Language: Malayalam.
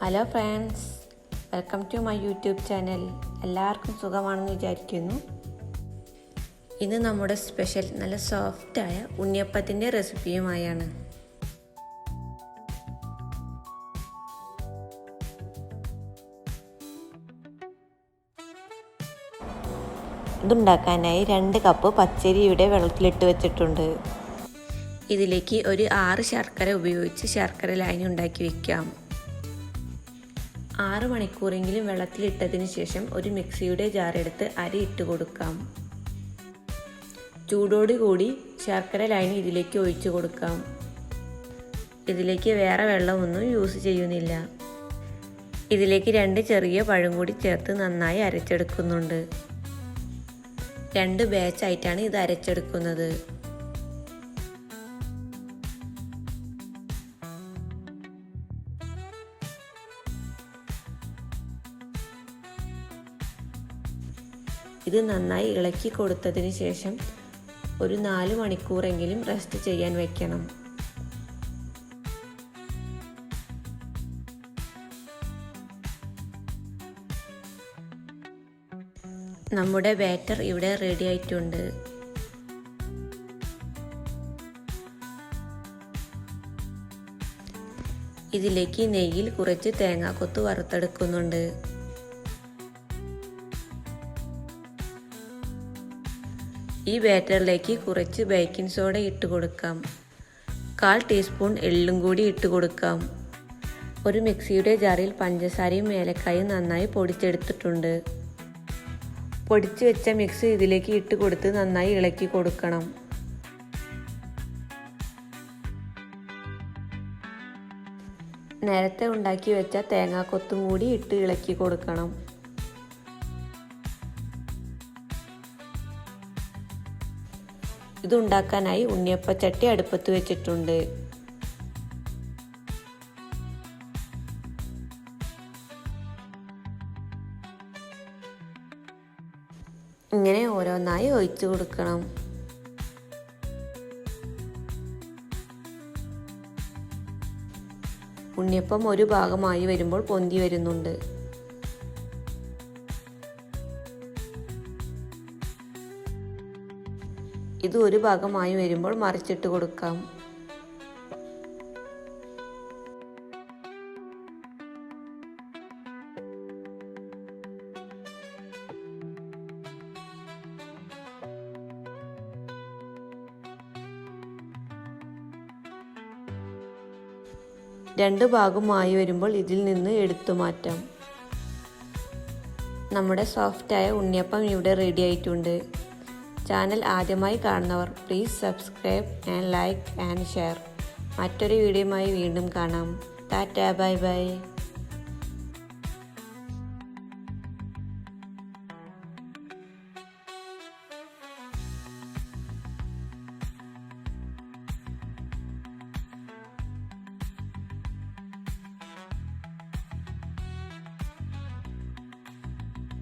Hello friends welcome to my YouTube channel എല്ലാവർക്കും സുഖമാണെന്ന് വിചാരിക്കുന്നു. ഇന്ന് നമ്മുടെ സ്പെഷ്യൽ നല്ല സോഫ്റ്റായ ഉണ്ണിയപ്പത്തിന്റെ റെസിപ്പിയുമായാണ് ഇതുണ്ടാക്കാനായി രണ്ട് കപ്പ് പച്ചരി ഇവിടെ വെള്ളത്തിലിട്ട് വെച്ചിട്ടുണ്ട്. ഇതിലേക്ക് ഒരു ആറ് ശർക്കര ഉപയോഗിച്ച് ശർക്കര ലായനി ഉണ്ടാക്കി വെക്കാം. ആറ് മണിക്കൂറെങ്കിലും വെള്ളത്തിലിട്ടതിന് ശേഷം ഒരു മിക്സിയുടെ ജാറെടുത്ത് അരി ഇട്ട് കൊടുക്കാം. ചൂടോടുകൂടി ശർക്കര ലൈനി ഇതിലേക്ക് ഒഴിച്ചു കൊടുക്കാം. ഇതിലേക്ക് വേറെ വെള്ളമൊന്നും യൂസ് ചെയ്യുന്നില്ല. ഇതിലേക്ക് രണ്ട് ചെറിയ പഴം കൂടി ചേർത്ത് നന്നായി അരച്ചെടുക്കുന്നുണ്ട്. രണ്ട് ബാച്ചായിട്ടാണ് ഇത് അരച്ചെടുക്കുന്നത്. ഇത് നന്നായി ഇളക്കി കൊടുത്തതിന് ശേഷം ഒരു നാല് മണിക്കൂറെങ്കിലും റെസ്റ്റ് ചെയ്യാൻ വയ്ക്കണം നമ്മുടെ ബാറ്റർ ഇവിടെ റെഡി ആയിട്ടുണ്ട്. ഇതിലേക്ക് നെയ്യിൽ കുറച്ച് തേങ്ങാക്കൊത്ത് വറുത്തെടുക്കുന്നുണ്ട്. ഈ ബാറ്ററിലേക്ക് കുറച്ച് ബേക്കിംഗ് സോഡ ഇട്ട് കൊടുക്കാം. കാൽ ടീസ്പൂൺ എള്ളും കൂടി ഇട്ട് കൊടുക്കാം. ഒരു മിക്സിയുടെ ജാറിൽ പഞ്ചസാരയും ഏലക്കായും നന്നായി പൊടിച്ചെടുത്തിട്ടുണ്ട്. പൊടിച്ചു വെച്ച മിക്സ് ഇതിലേക്ക് ഇട്ട് കൊടുത്ത് നന്നായി ഇളക്കി കൊടുക്കണം. നേരത്തെ ഉണ്ടാക്കി വെച്ച തേങ്ങാക്കൊത്തും കൂടി ഇട്ട് ഇളക്കി കൊടുക്കണം. ഇതുണ്ടാക്കാനായി ഉണ്ണിയപ്പച്ചട്ടി അടുപ്പത്ത് വെച്ചിട്ടുണ്ട്. ഇങ്ങനെ ഓരോന്നായി ഒഴിച്ചു കൊടുക്കണം. ഉണ്ണിയപ്പം ഒരു ഭാഗമായി വരുമ്പോൾ പൊന്തി വരുന്നുണ്ട്. ഇത് ഒരു ഭാഗമായി വരുമ്പോൾ മറിച്ചിട്ട് കൊടുക്കാം. രണ്ട് ഭാഗമായി വരുമ്പോൾ ഇതിൽ നിന്ന് എടുത്തു മാറ്റാം. നമ്മുടെ സോഫ്റ്റായ ഉണ്ണിയപ്പം ഇവിടെ റെഡി ആയിട്ടുണ്ട്. ചാനൽ ആദ്യമായി കാണുന്നവർ please subscribe and like and share മറ്റൊരു വീഡിയോയുമായി വീണ്ടും കാണാം. Tata bye bye.